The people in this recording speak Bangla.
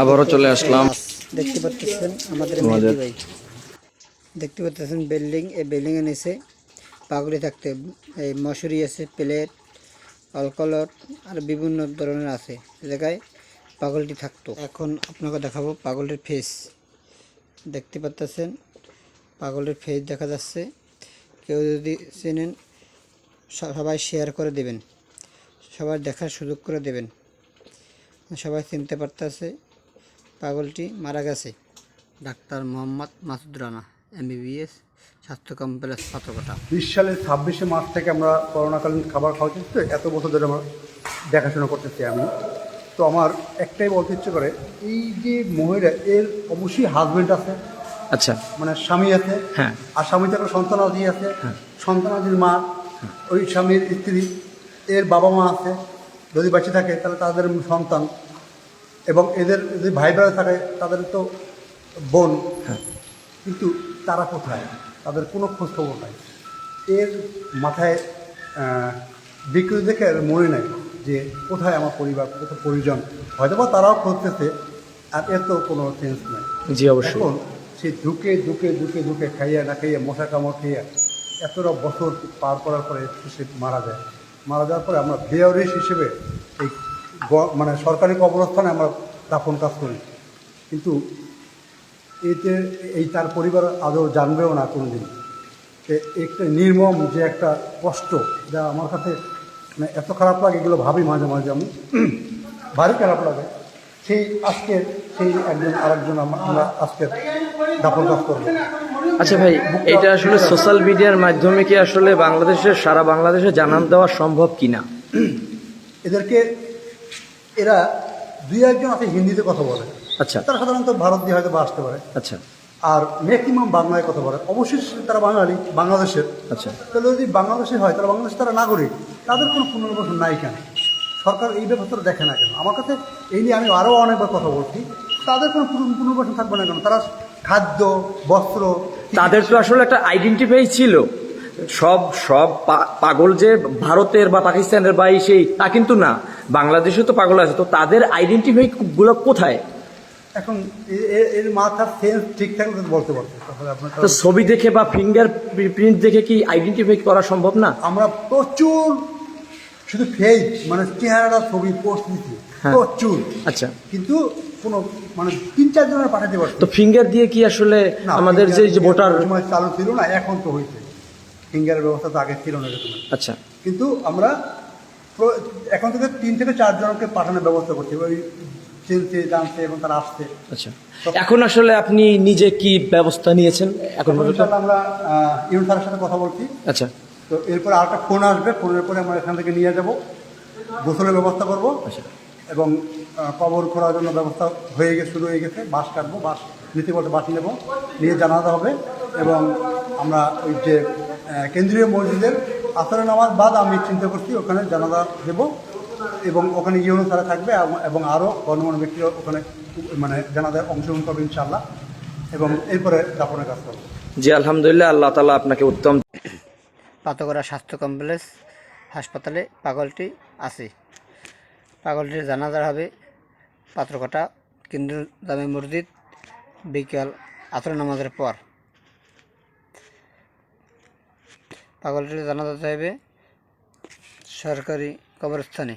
আবারও চলে আসলাম। দেখতে পাচ্ছেন আমাদের মেহেদি ভাই। দেখতে পাচ্ছেন বিল্ডিং এই বিল্ডিং এর নিচে পাগড়ি থাকতে এই মশুরি আছে প্লেট অলকলট আর বিভিন্ন ধরনের আছে। জায়গায় পাগলটি থাকতো। এখন আপনাকে দেখাবো পাগলটির ফেস দেখতে পাচ্ছেন পাগলের ফেস দেখা যাচ্ছে। কেউ যদি চেনেন সবাই শেয়ার করে দেবেন। সবাই দেখার সুযোগ করে দেবেন। সবাই চিনতে পারতেছে পাগলটি মারা গেছে। ডাক্তার মোহাম্মদ মাসুদ রানা এমবিবিএস স্বাস্থ্য কমপ্লেক্স পাত্রকোটা বিশ সালের ছাব্বিশে মার্চ থেকে আমরা করোনাকালীন খাবার খাওয়াচ্ছি তো এত বছর ধরে আমরা দেখাশোনা করতেছি আমি। তো আমার একটাই বলতে ইচ্ছে করে এই যে মহিলা এর অবশ্যই হাজবেন্ড আছে আচ্ছা। মানে স্বামী আছে হ্যাঁ। আর স্বামী থেকে সন্তানাদি আছে সন্তানাদির মা ওই স্বামীর স্ত্রী এর বাবা মা আছে যদি বেঁচে থাকে তাহলে তাদের সন্তান এবং এদের যদি ভাই বোনেরা থাকে তাদের তো বোন। কিন্তু তারা কোথায়? তাদের কোনো খোঁজ খবর নাই। এর মাথায় বিকৃতি দেখে আর মনে নাই যে কোথায় আমার পরিবার কোথায় পরিজন। হয়তো বা তারাও খুঁজতেছে আর এর তো কোনো সেন্স নাই। জি অবশ্যই। এখন সে ঢুকে ঢুকে ঢুকে ঢুকে খাইয়া না খাইয়া মশা কামড় খাইয়া এতটা বছর পার করার পরে সে মারা যায়। মারা যাওয়ার পরে আমরা বেয়ারিস হিসেবে এই মানে সরকারি কবরস্থানে আমরা দাফন কাজ করি। কিন্তু এতে, এই তার পরিবার আদৌ জানবেও না কোনো দিন একটা নির্মম যে একটা কষ্ট যা আমার কাছে মানে এত খারাপ লাগে এগুলো ভাবি মাঝে মাঝে আমি। ভারী খারাপ লাগে। সেই আজকে সেই একজন আরেকজন আমরা আজকে দাপন কাজ করব আচ্ছা ভাই এটা আসলে সোশ্যাল মিডিয়ার মাধ্যমে কি আসলে বাংলাদেশের সারা বাংলাদেশে জানান দেওয়া সম্ভব কিনা? এদেরকে এরা দুই একজন আছে হিন্দিতে কথা বলে। আচ্ছা। তারা সাধারণত ভারত দিয়ে হয়তো বা আসতে পারে। আচ্ছা। আর ম্যাক্সিমাম বাংলায় কথা বলে। অবশ্যই তারা বাঙালি বাংলাদেশের। আচ্ছা। তাহলে যদি বাংলাদেশে হয় তাহলে বাংলাদেশ তারা নাগরিক। তাদের কোনো পুনর্বাসন নাই কেন? সরকার এই ব্যাপারটা দেখে না কেন? আমার কাছে এই নিয়ে আমি আরও অনেকবার কথা বলছি। তাদের কোনো পুনর- পুনর্বাসন থাকবে না কেন? তারা খাদ্য বস্ত্র তাদের তো আসলে একটা আইডেন্টিফাই ছিল। সব সব পাগল যে ভারতের বা পাকিস্তানের বা সেই তা কিন্তু না। বাংলাদেশে তো পাগল আছে। তো তাদের আইডেন্টিফাই গুলো কোথায়? এখন এর মাথার সেন্স ঠিক থাকলে বলতে পারতো তো ছবি দেখে বা ফিঙ্গার প্রিন্ট দেখে কি আইডেন্টিফাই করা সম্ভব না? আমরা প্রচুর শুধু ফেক মানে চেহারাটা ছবি পোস্ট দিচ্ছি। প্রচুর। আচ্ছা। কিন্তু কোনো মানে তিন চার জনের পাঠাতে পারতো। তো ফিঙ্গার দিয়ে কি আসলে আমাদের যে যে ভোটার সময় চালু ছিল না এখন তো হয়েছে। ফিঙ্গারের ব্যবস্থা তো আগে ছিল না আচ্ছা। কিন্তু আমরা এখন থেকে তিন থেকে চার জনকে পাঠানোর ব্যবস্থা করছি। ওই চিনতে জানতে এবং তারা আসছে। আচ্ছা। এখন আসলে আপনি নিজে কি ব্যবস্থা নিয়েছেন এখন পর্যন্ত? আমরা ইউন স্যারের সাথে কথা বলছি। আচ্ছা। তো এরপরে আরেকটা ফোন আসবে। ফোনের পরে আমরা এখান থেকে নিয়ে যাব। গোসলের ব্যবস্থা করব। আচ্ছা। এবং কবর খোঁড়ার জন্য ব্যবস্থা হয়ে গেছে শুরু হয়ে গেছে। বাস কাটবো বাস নিতে বলতে বাস নেব নিয়ে জানাতে হবে এবং আমরা ওই যে কেন্দ্রীয় মসজিদের আসরের নামাজ বাদ আমি চিন্তা করছি ওখানে জানাজা দেব এবং ওখানে ইউনো তারা থাকবে এবং- এবং আরও গণমান্য ব্যক্তিরা ওখানে মানে জানাজায় অংশগ্রহণ করবে ইনশাল্লাহ এবং এরপরে দাপনের কাজ করব। জি আলহামদুলিল্লাহ আল্লাহ তালা আপনাকে উত্তম পাতকরা স্বাস্থ্য কমপ্লেক্স হাসপাতালে পাগলটি আছে। পাগলটির জানাজার হবে পাত্রকোটা কেন্দ্র জামে মসজিদ, বিকাল আতর নামাজের পর। পাগলটির জানাজা হবে সরকারি কবরস্থানে।